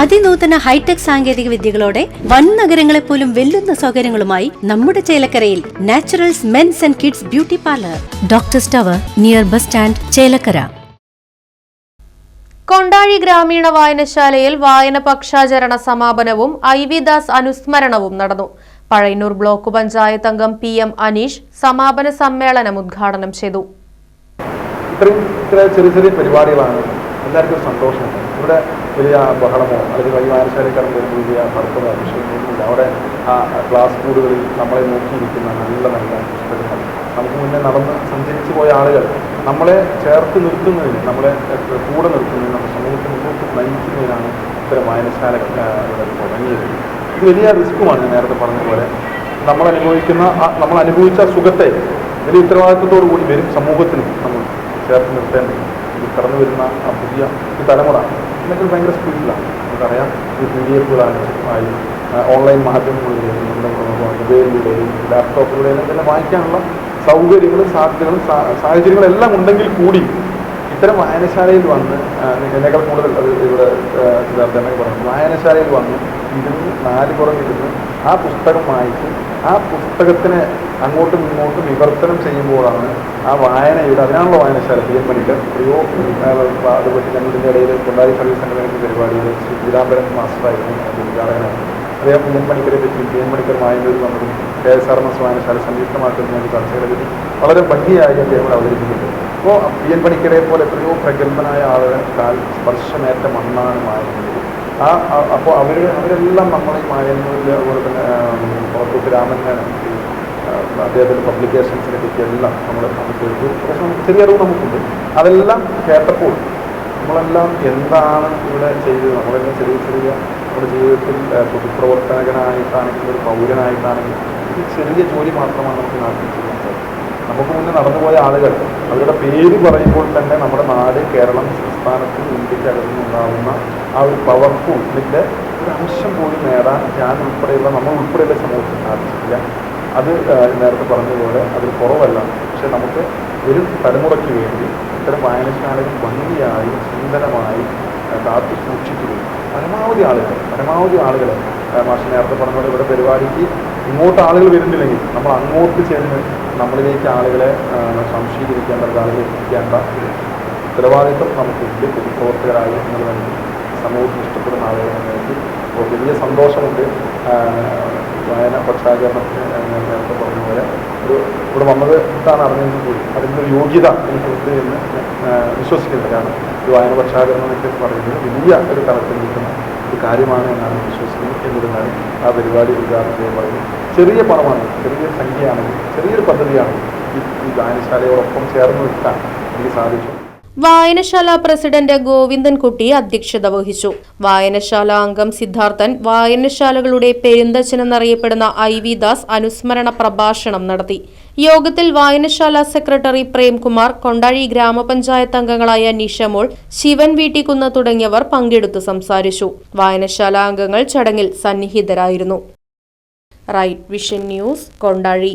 അതിനൂതന hi tech സാങ്കേതിക വിദ്യകളോടെ വൻ നഗരങ്ങളെ പോലും വെല്ലുന്ന സൗകര്യങ്ങളുമായി നമ്മുടെ ചേലക്കരയിൽ naturals mens and kids beauty parlour. Doctor stover near bus stand Chelakkara. Kondazhy ഗ്രാമീണ വായനശാലയിൽ വായന പക്ഷാചരണ സമാപനവും ഐ വി ദാസ് അനുസ്മരണവും നടന്നു. പഴയന്നൂർ ബ്ലോക്ക് പഞ്ചായത്ത് അംഗം പി എം അനീഷ് സമാപന സമ്മേളനം ഉദ്ഘാടനം ചെയ്തു. ഇത്രയും ഇത്ര ചെറിയ ചെറിയ പരിപാടികളാണ് എല്ലാവർക്കും സന്തോഷം. സന്തോഷമുണ്ട് ഇവിടെ വലിയ ബഹളമോ അല്ലെങ്കിൽ വലിയ വായനശാലക്കാരൻ വരുമ്പോൾ വലിയ ഭർത്തമോ വിഷയമൊന്നുമില്ല അവിടെ ആ ക്ലാസ് കൂടുകളിൽ നമ്മളെ നോക്കിയിരിക്കുന്ന നല്ല നല്ല പുസ്തകങ്ങൾ. നമുക്ക് മുന്നേ നടന്ന് സഞ്ചരിച്ചു പോയ ആളുകൾ നമ്മളെ ചേർത്ത് നിർത്തുന്നതിന് നമ്മളെ കൂടെ നിർത്തുന്നതിന് നമ്മുടെ സമൂഹത്തെ മുന്നോട്ട് നയിക്കുന്നതിനാണ് ഇത്തരം ഇവിടെ തുടങ്ങിയത്. ഇത് വലിയ റിസ്ക്കുമാണ് ഞാൻ നേരത്തെ പറഞ്ഞതുപോലെ. നമ്മൾ അനുഭവിക്കുന്ന ആ- നമ്മൾ അനുഭവിച്ച സുഖത്തെ വലിയ ഉത്തരവാദിത്വത്തോടു കൂടി വരും സമൂഹത്തിനും നമ്മൾ ചേർത്ത് നിർത്തേണ്ടത്. ഇത് കടന്നു വരുന്ന ആ പുതിയ ഈ തലമുറ എന്നൊക്കെ ഭയങ്കര സ്പീഡിലാണ് നമുക്കറിയാം ഈ പി ഡി എഫുകളായി ഓൺലൈൻ മാധ്യമങ്ങളിലൂടെയും മൊബൈലിലൂടെയും ലാപ്ടോപ്പിലൂടെയും ഇതെല്ലാം വായിക്കാനുള്ള സൗകര്യങ്ങളും സാധ്യതകളും സാഹചര്യങ്ങളും എല്ലാം ഉണ്ടെങ്കിൽ കൂടി ഇത്തരം വായനശാലയിൽ വന്ന് എന്നേക്കാൾ കൂടുതൽ അത് ഇവിടെ സിദ്ധാർത്ഥനെ പറഞ്ഞു. വായനശാലയിൽ വന്ന് ഇരുന്ന് നാല് പുറമിരുന്ന് ആ പുസ്തകം വായിച്ച് ആ പുസ്തകത്തിനെ അങ്ങോട്ടും ഇങ്ങോട്ടും വിവർത്തനം ചെയ്യുമ്പോഴാണ് ആ വായനയുടെ അതിനാണല്ലോ വായനശാല പി എൻ മണിക്കർ എത്രയോ അതുപോലെ ഞങ്ങളുടെ ഇടയിൽ കൊണ്ടാടി സർവീസ് സംഘടനയുടെ പരിപാടിയിൽ ശ്രീ പീതാംബരൻ മാസ്റ്ററായിരുന്നു ഉദ്ഘാടകനാണ് അദ്ദേഹം പി എൻ മണിക്കരെ പറ്റി പി എൻ മണിക്കർ വായനയിൽ വന്നതും K S R M S വായനശാല സംയുക്തമാക്കുന്ന ഞങ്ങൾക്ക് ചർച്ചകളെ പറ്റി വളരെ ഭംഗിയായി അദ്ദേഹം അവതരിപ്പിക്കുന്നു അപ്പോൾ പി എൻ പണിക്കരെ പോലെ എത്രയോ പ്രഗത്ഭനായ ആളുകൾ കാൽ സ്പർശമേറ്റ മണ്ണാണ് മായുന്നത് ആ അപ്പോൾ അവർ അവരെല്ലാം നമ്മളെ മാലിന്യങ്ങളിൽ അതുപോലെ തന്നെ പുറത്തോട്ട് രാമൻ അദ്ദേഹത്തിന്റെ പബ്ലിക്കേഷൻസിനെ പറ്റി എല്ലാം നമ്മൾ നമുക്ക് ഒരു നമുക്ക് ചെറിയ അറിവ് നമുക്കുണ്ട്. അതെല്ലാം കേട്ടപ്പോൾ നമ്മളെല്ലാം എന്താണ് ഇവിടെ ചെയ്തത്? നമ്മളെല്ലാം ചെറിയ ചെറിയ നമ്മുടെ ജീവിതത്തിൽ പൊതുപ്രവർത്തകനായിട്ടാണെങ്കിലും ഒരു പൗരനായിട്ടാണെങ്കിലും ഒരു ചെറിയ ജോലി മാത്രമാണ് നമുക്ക് നാട്ടിൽ സാധിക്കും നമുക്ക് മുന്നേ നടന്നുപോയ ആളുകൾ അവരുടെ പേര് പറയുമ്പോൾ തന്നെ നമ്മുടെ നാട് കേരളം സംസ്ഥാനത്തിൽ ഇന്ത്യയ്ക്ക് അകത്തുനിന്നുണ്ടാകുന്ന ആ ഒരു പവർഫുൾ ഇതിന്റെ ഒരു അംശം പോലും നേടാൻ ഞാൻ ഉൾപ്പെടെയുള്ള നമ്മൾ ഉൾപ്പെടെയുള്ള സമൂഹത്തിൽ സാധിച്ചിട്ടില്ല. അത് നേരത്തെ പറഞ്ഞതുപോലെ അതിൽ കുറവല്ല. പക്ഷെ നമുക്ക് ഒരു തലമുറയ്ക്ക് വേണ്ടി ഇത്തരം വായനശാലകൾ ഭംഗിയായി സുന്ദരമായി കാത്തു സൂക്ഷിക്കുകയും പരമാവധി ആളുകൾ പരമാവധി ആളുകൾ മാഷ് നേരത്തെ പറഞ്ഞ പോലെ ഇവിടെ പരിപാടിക്ക് ഇങ്ങോട്ട് ആളുകൾ വരുന്നില്ലെങ്കിൽ നമ്മൾ അങ്ങോട്ട് ചെന്ന് നമ്മളിലേക്ക് ആളുകളെ സംശീകരിക്കേണ്ട ആളുകളെ എത്തിക്കേണ്ട ഉത്തരവാദിത്വം നമുക്കുണ്ട് പൊതുപ്രവർത്തകരായി എന്നുള്ളത് സമൂഹത്തിന് ഇഷ്ടപ്പെടുന്ന അപ്പോൾ വലിയ സന്തോഷമുണ്ട്. വായന പക്ഷാചരണത്തിന് നേരത്തെ പറഞ്ഞ പോലെ ഒരു ഇവിടെ വന്നത് എന്താണ് അറിഞ്ഞെങ്കിൽ കൂടി അതിന്റെ ഒരു യോഗ്യത എനിക്കുണ്ട് എന്ന് വിശ്വസിക്കുന്നില്ല. കാരണം ഈ വായന പക്ഷാചരണം എന്നൊക്കെ പറയുന്നത് വലിയ ഒരു തലത്തിൽ നിൽക്കുന്ന ഒരു കാര്യമാണ് എന്നാണ് വിശ്വസിക്കുന്നത്. എന്നിരുന്നാലും ആ പരിപാടി ഉദ്ഘാടനം ചെയ്യാൻ പറയുന്നത് ചെറിയ പണമാണ് ചെറിയ സംഖ്യയാണെങ്കിൽ ചെറിയൊരു പദ്ധതിയാണ് ഈ വായനശാലയോടൊപ്പം ചേർന്ന് നിൽക്കാൻ എനിക്ക് സാധിച്ചു വായനശാല പ്രസിഡന്റ് ഗോവിന്ദൻകുട്ടി അധ്യക്ഷത വഹിച്ചു. വായനശാല അംഗം സിദ്ധാർത്ഥൻ വായനശാലകളുടെ പെരുന്തച്ചനെന്നറിയപ്പെടുന്ന ഐ വി ദാസ് അനുസ്മരണ പ്രഭാഷണം നടത്തി. യോഗത്തിൽ വായനശാല സെക്രട്ടറി പ്രേംകുമാർ കൊണ്ടാഴി ഗ്രാമപഞ്ചായത്ത് അംഗങ്ങളായ നിഷമോൾ ശിവൻ വീട്ടിക്കുന്ന് തുടങ്ങിയവർ പങ്കെടുത്ത് സംസാരിച്ചു. വായനശാല അംഗങ്ങൾ ചടങ്ങിൽ സന്നിഹിതരായിരുന്നു. Right vision news Kondazhi.